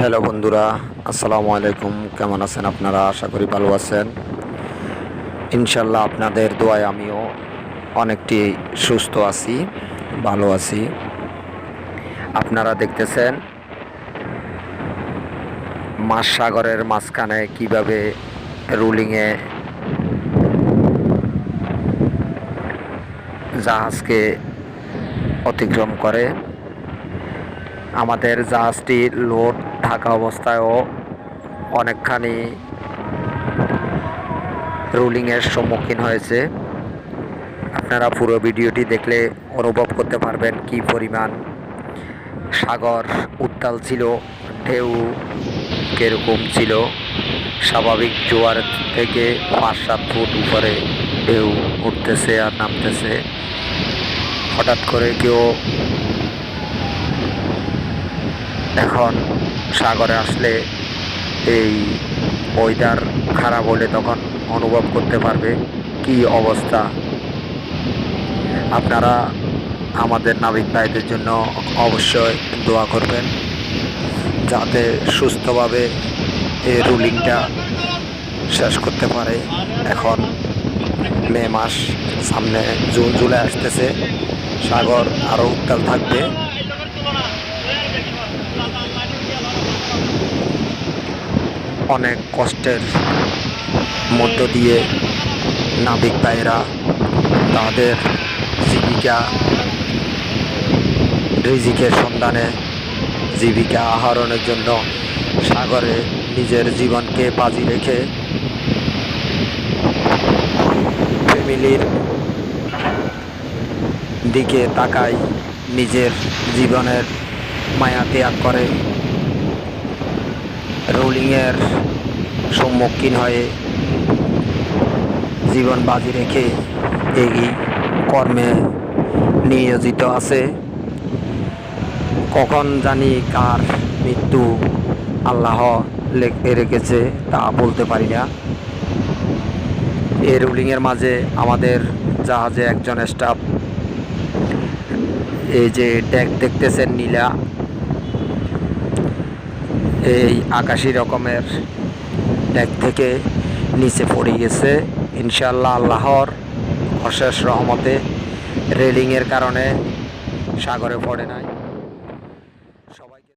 Hello বন্ধুরা, আসসালামু আলাইকুম। কেমন আছেন আপনারা? আশা করি ভালো আছেন। ইনশাল্লাহ আপনাদের দোয়ায় আমিও অনেকটি সুস্থ আছি, ভালো আছি। আপনারা দেখতেছেন মাছ সাগরের মাঝখানে কীভাবে রুলিংয়ে জাহাজকে অতিক্রম করে। আমাদের জাহাজটি লোড থাকা অবস্থায়ও অনেকখানি রুলিংয়ের সম্মুখীন হয়েছে। আপনারা পুরো ভিডিওটি দেখলে অনুভব করতে পারবেন কি পরিমাণ সাগর উত্তাল ছিল, ঢেউ কীরকম ছিল। স্বাভাবিক জোয়ার থেকে পাঁচ সাত ফুট উপরে ঢেউ উঠতেছে আর নামতেছে। হঠাৎ করে কেউ এখন সাগরে আসলে এই ওয়েদার খারাপ হলে তখন অনুভব করতে পারবে কি অবস্থা। আপনারা আমাদের নাবিক ভাইদের জন্য অবশ্যই দোয়া করবেন, যাতে সুস্থভাবে এই রুলিংটা শেষ করতে পারে। এখন মে মাস, সামনে জুন, জুলাই আসতেছে। সাগর আরও উত্তাল থাকবে। অনেক কষ্টের মধ্য দিয়ে নাবিক ভাইরা তাদের জীবিকা, রিজিকের সন্ধানে জীবিকা আহরণের জন্য সাগরে নিজের জীবনকে বাজি রেখে ফ্যামিলির দিকে তাকাই নিজের জীবনের মায়া ত্যাগ করে। রোলিংয়ের সম্মুখীন হয়ে জীবন বাজি রেখে এই কর্মে নিয়োজিত আছে। কখন জানি কার মৃত্যু আল্লাহ রেখেছে তা বলতে পারি না। এই রুলিংয়ের মাঝে আমাদের জাহাজে একজন স্টাফ এই যে ডেক দেখতেছেন নীলা। এই আকাশি রকমের ডেক থেকে নিচে পড়ে গেছে। ইনশাল্লাহ আল্লাহর অশেষ রহমতে রেলিংয়ের কারণে সাগরে পড়ে নাই।